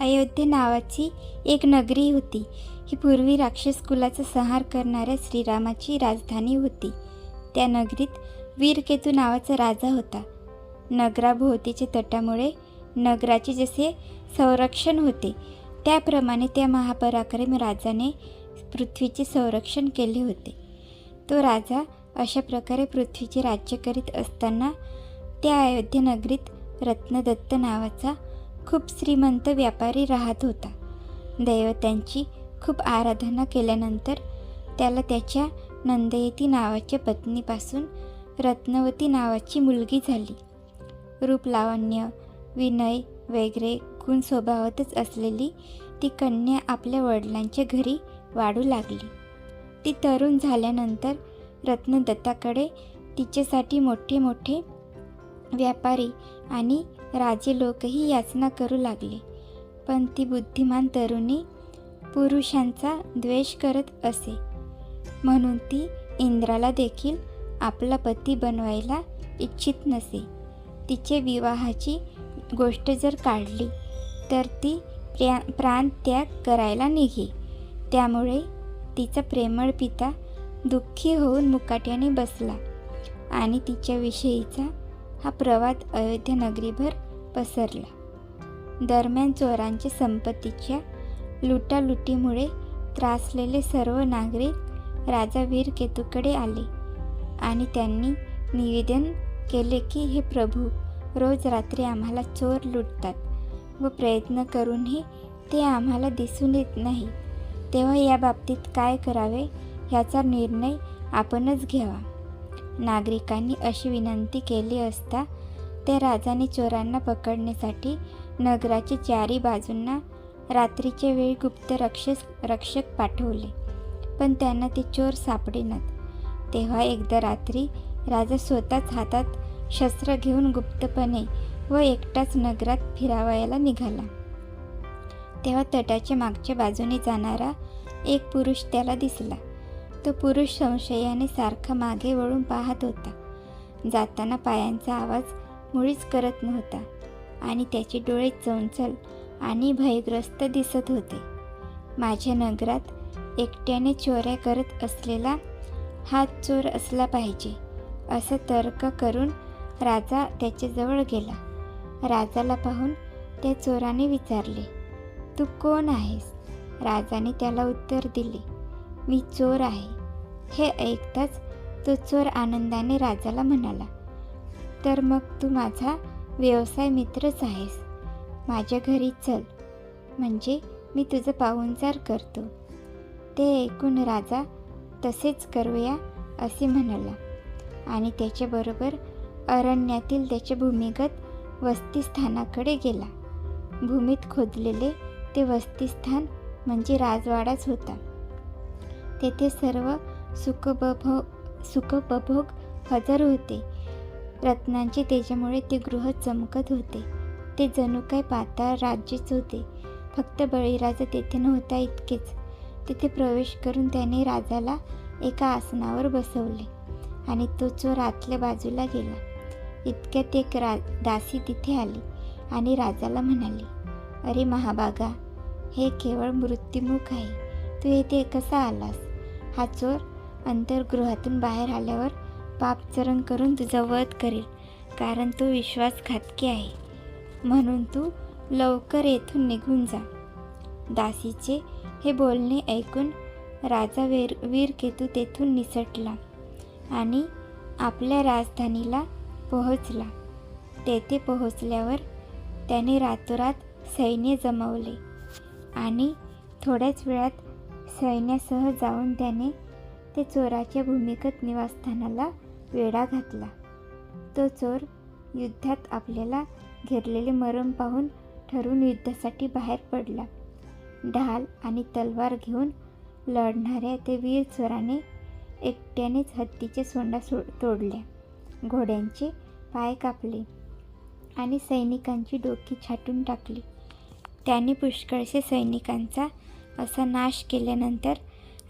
अयोध्या नावाची एक नगरी होती. ही पूर्वी राक्षस कुलाचा संहार करणाऱ्या श्रीरामाची राजधानी होती. त्या नगरीत वीरकेतू नावाचा राजा होता. नगराभोवतीच्या तटामुळे नगराचे जसे संरक्षण होते त्याप्रमाणे त्या महापराक्रम राजाने पृथ्वीचे संरक्षण केले होते. तो राजा अशा प्रकारे पृथ्वीचे राज्य करीत असताना त्या अयोध्या नगरीत रत्नदत्त नावाचा खूप श्रीमंत व्यापारी राहत होता. दैवतांची खूप आराधना केल्यानंतर त्याला त्याच्या नंदयती नावाच्या पत्नीपासून रत्नवती नावाची मुलगी झाली. रूप लावण्य विनय वगैरे गुण स्वभावातच असलेली ती कन्या आपल्या वडिलांच्या घरी वाढू लागली. ती तरुण झाल्यानंतर रत्नदत्ताकडे तिच्यासाठी मोठे मोठे व्यापारी आणि राजे लोकही याचना करू लागले. पण ती बुद्धिमान तरुणी पुरुषांचा द्वेष करत असे. म्हणून ती इंद्राला देखील आपला पती बनवायला इच्छित नसे. तिचे विवाहाची गोष्ट जर काढली तर ती प्र्या प्राणत्याग करायला निघे. त्यामुळे तिचा प्रेमळ पिता दुःखी होऊन मुकाट्याने बसला आणि तिच्याविषयीचा हा प्रवाद अयोध्या नगरीभर पसरला. दरम्यान चोरांच्या संपत्तीच्या लुटालुटीमुळे त्रासलेले सर्व नागरिक राजा वीर केतूकडे आले आणि त्यांनी निवेदन केले की हे प्रभू रोज रात्री आम्हाला चोर लुटतात व प्रयत्न करूनही ते आम्हाला दिसून येत नाही. तेव्हा या बाबतीत काय करावे ह्याचा निर्णय आपणच घ्यावा. नागरिकांनी अशी विनंती केली असता त्या राजाने चोरांना पकडण्यासाठी नगराच्या चारी बाजूंना रात्रीच्या वेळी गुप्त रक्षस रक्षक पाठवले. पण त्यांना ते चोर सापडेनात. तेव्हा एकदा रात्री राजा स्वतःच हातात शस्त्र घेऊन गुप्तपणे व एकटाच नगरात फिरावयाला निघाला. तेव्हा तटाच्या मागच्या बाजूने जाणारा एक पुरुष त्याला दिसला. तो पुरुष संशयाने सारखा मागे वळून पाहत होता. जाताना पायांचा आवाज मुळीच करत नव्हता. आणि त्याचे डोळे चंचल आणि भयग्रस्त दिसत होते. माझ्या नगरात एकट्याने चोऱ्या करत असलेला हा चोर असला पाहिजे असं तर्क करून राजा त्याच्याजवळ गेला. राजाला पाहून त्या चोराने विचारले तू कोण आहेस? राजाने त्याला उत्तर दिले मी चोर आहे. हे ऐकताच तो चोर आनंदाने राजाला म्हणाला तर मग तू माझा व्यवसाय मित्रच आहेस. माझ्या घरी चल. म्हणजे मी तुझं पाहुणचार करतो. ते ऐकून राजा तसेच करूया असे म्हणाला. आणि त्याच्याबरोबर अरण्यातील त्याच्या भूमिगत वस्तीस्थानाकडे गेला. भूमीत खोदलेले ते वस्तीस्थान म्हणजे राजवाडाच होता. तेथे सर्व सुखोपभोग सुखोपभोग हजर होते. रत्नांचे तेजामुळे ते गृह चमकत होते. ते जणू काय पाताळ राज्यच होते. फक्त बळीराजा तेथे नव्हता इतकेच. तिथे प्रवेश करून त्याने राजाला एका आसनावर बसवले आणि तो चोर आतल्या बाजूला गेला. इतक्यात एक रा दासी तिथे आली आणि राजाला म्हणाली अरे महाबागा हे केवळ मृत्युमुख आहे. तू येथे कसा आलास? हा चोर अंतर्गृहातून बाहेर आल्यावर पापचरण करून तुझा वध करेल कारण तो विश्वासघातकी आहे. म्हणून तू लवकर येथून निघून जा. दासीचे हे बोलणे ऐकून राजा वीर वीरकेतू तेथून निसटला आणि आपल्या राजधानीला पोहोचला. तेथे पोहोचल्यावर त्याने रातोरात सैन्य जमवले आणि थोड्याच वेळात सैन्यासह जाऊन त्याने ते चोराच्या भूमिगत निवासस्थानाला वेढा घातला. तो चोर युद्धात आपल्याला घेरलेले मरम पाहून ठरून युद्धासाठी बाहेर पडला. ढाल आणि तलवार घेऊन लढणाऱ्या ते वीर चोराने एकट्यानेच हत्तीचे सोंडा सो तोडल्या घोड्यांचे पाय कापले आणि सैनिकांची डोकी छाटून टाकली. त्याने पुष्कळशे सैनिकांचा असा नाश केल्यानंतर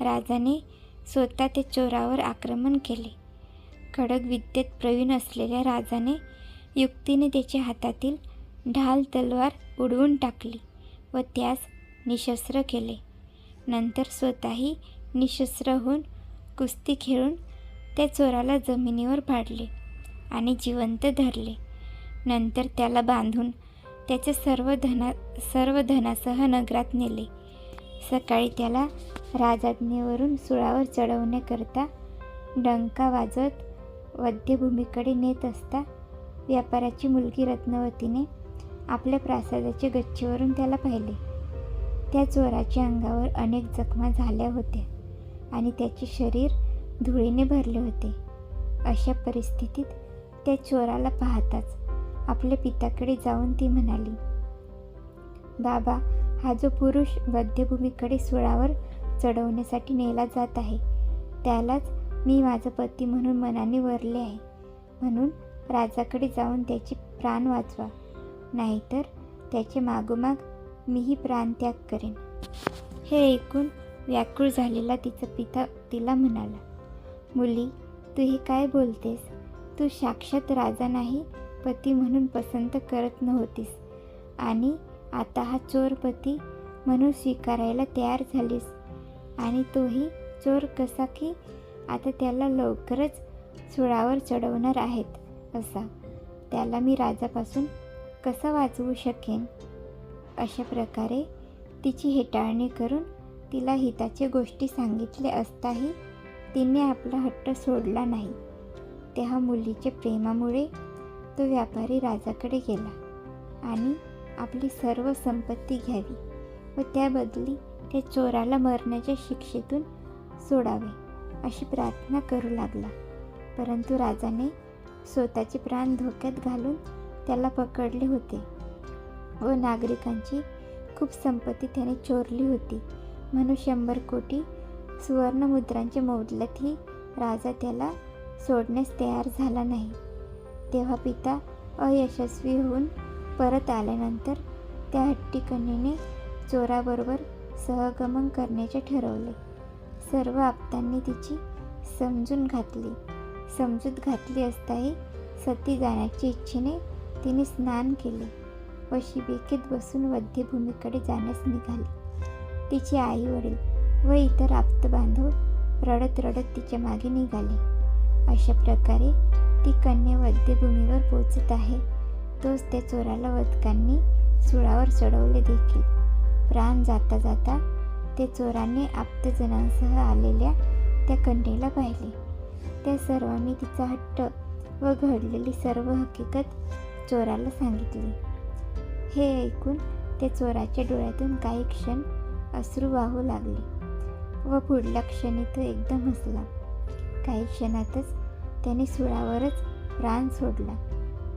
राजाने स्वतः ते चोरावर आक्रमण केले. खडक विद्येत प्रवीण असलेल्या राजाने युक्तीने त्याच्या हातातील ढाल तलवार उडवून टाकली व त्यास निशस्त्र केले. नंतर स्वतःही निशस्त्र होऊन कुस्ती खेळून त्या चोराला जमिनीवर पाडले आणि जिवंत धरले. नंतर त्याला बांधून त्याचे सर्व धना सर्व धनासह नगरात नेले. सकाळी त्याला राजाज्ञेवरून सुळावर चढवण्याकरता डंका वाजत वध्यभूमीकडे नेत असता व्यापाराची मुलगी रत्नवतीने आपल्या प्रासादाच्या गच्चीवरून त्याला पाहिले. त्या चोराच्या अंगावर अनेक जखमा झाल्या होत्या आणि त्याचे शरीर धुळीने भरले होते. अशा परिस्थितीत त्या चोराला पाहताच आपल्या पित्याकडे जाऊन ती म्हणाली बाबा हा जो पुरुष वध्यभूमीकडे सुळावर चढवण्यासाठी नेला जात आहे त्यालाच मी माझा पती म्हणून मनाने वरले आहे. म्हणून राजाकडे जाऊन त्याचे प्राण वाचवा. नाहीतर त्याचे मागोमाग मीही प्राणत्याग करेन. हे ऐकून व्याकुळ झालेला तिचा पिता तिला म्हणाला मुली तू हे काय बोलतेस? तू साक्षात राजा नाही पती म्हणून पसंत करत नव्हतीस. आणि आता हा चोर पती म्हणून स्वीकारायला तयार झालीस. आणि तोही चोर कसा की आता त्याला लवकरच सुळावर चढवणार आहेत असा. त्याला मी राजापासून कसा वाचवू शकेन? अशा प्रकारे तिची हेटाळणी करून तिला हिताचे गोष्टी सांगितले असताही तिने आपला हट्ट सोडला नाही. त्या मुलीच्या प्रेमामुळे तो व्यापारी राजाकडे गेला आणि आपली सर्व संपत्ती घ्यावी व त्याबदली त्या चोराला मरण्याच्या शिक्षेतून सोडावे. अशी प्रार्थना करू लागला. परंतु राजाने स्वतःचे प्राण धोक्यात घालून त्याला पकडले होते. व नागरिकांची खूप संपत्ती त्याने चोरली होती. म्हणून शंभर कोटी सुवर्णमुद्रांची मोबदल्यातही राजा त्याला सोडण्यास तयार झाला नाही. तेव्हा पिता अयशस्वी होऊन परत आल्यानंतर त्या हट्टीकणीने चोराबरोबर सहगमन करण्याचे ठरवले. सर्व आप्तांनी तिची समजून घातली. समजूत घातली असताही सती जाण्याच्या इच्छेने तिने स्नान केले व शिबिकेत बसून वध्यभूमीकडे जाण्यास निघाली. तिचे आई वडील व इतर आप्त बांधव रडत रडत तिच्यामागे निघाले. अशा प्रकारे ती कन्या वध्यभूमीवर पोचत आहे. तोच त्या चोराला वधकांनी सुळावर चढवले देखील. प्राण जाता जाता ते चोराने आप्तजनांसह आलेल्या त्या कन्येला पाहिले. त्या सर्वांनी तिचा हट्ट व घडलेली सर्व हकीकत चोराला सांगितली. हे ऐकून त्या चोराच्या डोळ्यातून काही क्षण अश्रू वाहू लागले व पुढल्या क्षणी तो एकदम हसला. काही क्षणातच त्याने सुळावरच प्राण सोडला.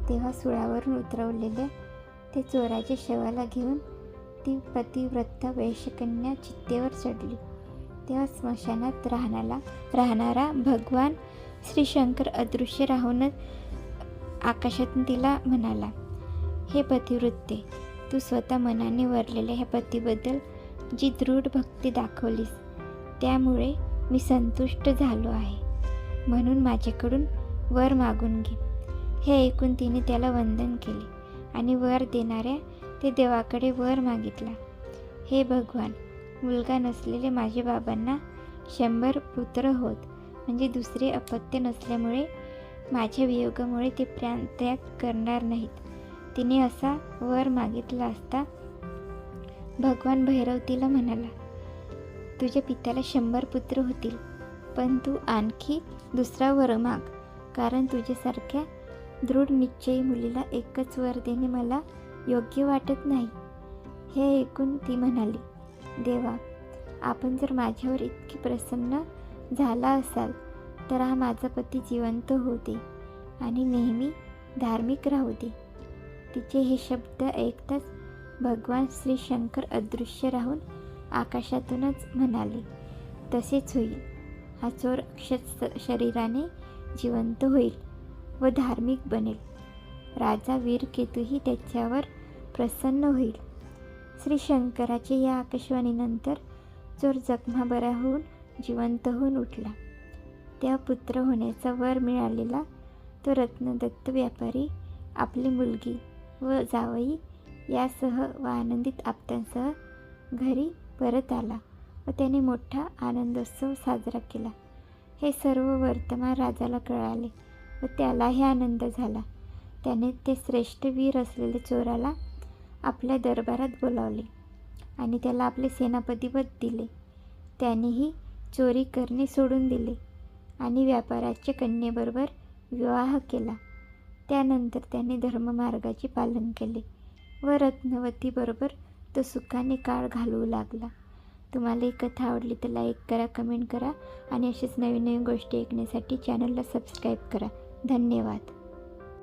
तेव्हा सुळावरून उतरवलेल्या ते चोराच्या शवाला घेऊन ती पतिव्रता वैशकन्या चित्तेवर चढली. तेव्हा स्मशानात राहणारा राहणारा भगवान श्रीशंकर अदृश्य राहूनच आकाशातून तिला म्हणाला हे पतिवृत्ते तू स्वतः मनाने वरलेल्या ह्या पतीबद्दल जी दृढ भक्ती दाखवलीस त्यामुळे मी संतुष्ट झालो आहे. म्हणून माझ्याकडून वर मागून घे. हे ऐकून तिने त्याला वंदन केले आणि वर देणाऱ्या ते देवाकडे वर मागितला. हे भगवान मुलगा नसलेले माझ्या बाबांना शंभर पुत्र होत म्हणजे दुसरे अपत्य नसल्यामुळे माझ्या वियोगामुळे ते प्राणत्याग करणार नाहीत. तिने असा वर मागितला असता भगवान भैरव तिला म्हणाला तुझ्या पित्याला शंभर पुत्र होतील पण तू आणखी दुसरा वर माग कारण तुझ्यासारख्या दृढ निश्चयी मुलीला एकच वर देणे मला योग्य वाटत नाही. हे ऐकून ती म्हणाली देवा आपण जर माझ्यावर इतकी प्रसन्न झाला असाल तर हा माझा पती जिवंत होऊ दे आणि नेहमी धार्मिक राहू दे. तिचे हे शब्द ऐकताच भगवान श्री शंकर अदृश्य राहून आकाशातूनच म्हणाले तसेच होईल. हा चोर अक्षत शरीराने जिवंत होईल व धार्मिक बनेल. राजा वीरकेतूही त्याच्यावर प्रसन्न होईल. श्री शंकराचे या आकाशवाणीनंतर चोर जखमा बरा होऊन जिवंत होऊन उठला. त्या पुत्र होण्याचा वर मिळालेला तो रत्नदत्त व्यापारी आपली मुलगी व जावई यासह व आनंदित आप्तांसह घरी परत आला व त्याने मोठा आनंदोत्सव साजरा केला. हे सर्व वर्तमान राजाला कळाले व त्यालाही आनंद झाला. त्याने ते श्रेष्ठ वीर असलेले चोराला आपल्या दरबारात बोलावले आणि त्याला आपले सेनापतीपद दिले. त्यानेही चोरी करणे सोडून दिले आणि व्यापाराच्या कन्येबरोबर विवाह केला. त्यानंतर त्याने धर्ममार्गाचे पालन केले व रत्नवतीबरोबर तो सुखाने काळ घालवू लागला. तुम्हाला ही कथा आवडली तर लाईक करा कमेंट करा आणि असेच नवीन नवीन गोष्टी ऐकण्यासाठी चॅनलला सबस्क्राईब करा. धन्यवाद.